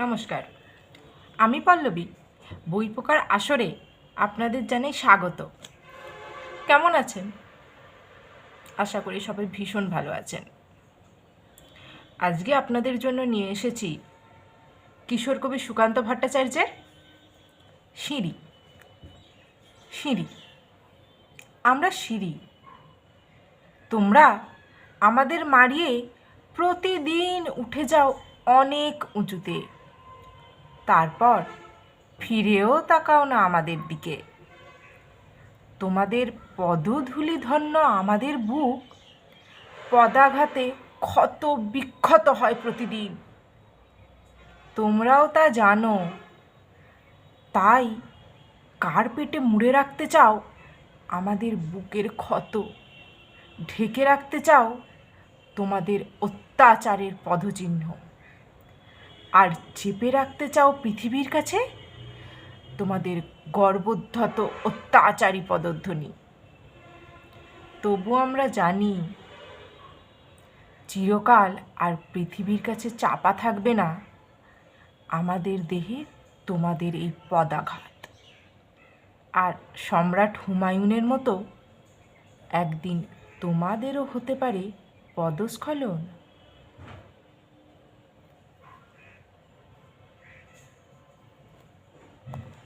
নমস্কার। আমি পল্লবী, বই পোকার আসরে আপনাদের জানাই স্বাগত। কেমন আছেন? আশা করি সবাই ভীষণ ভালো আছেন। আজকে আপনাদের জন্য নিয়ে এসেছি কিশোর কবি সুকান্ত ভট্টাচার্যের সিঁড়ি। সিঁড়ি। আমরা সিঁড়ি। তোমরা আমাদের মারিয়ে প্রতিদিন উঠে যাও অনেক উঁচুতে। তারপর ফিরেও তাকাও না আমাদের দিকে। তোমাদের পদধূলি ধন্য আমাদের বুক পদাঘাতে ক্ষত বিক্ষত হয় প্রতিদিন। তোমরাও তা জানো, তাই কার পেটে মুড়ে রাখতে চাও? আমাদের বুকের ক্ষত ঢেকে রাখতে চাও? তোমাদের অত্যাচারের পদচিহ্ন। আর চেপে রাখতে চাও পৃথিবীর কাছে? তোমাদের গর্বোদ্ধত অত্যাচারী পদধ্বনি। তবু আমরা জানি, চিরকাল আর পৃথিবীর কাছে চাপা থাকবে না। আমাদের দেহে তোমাদের এই পদাঘাত। আর সম্রাট হুমায়ুনের মতো একদিন তোমাদেরও হতে পারে পদস্খলন।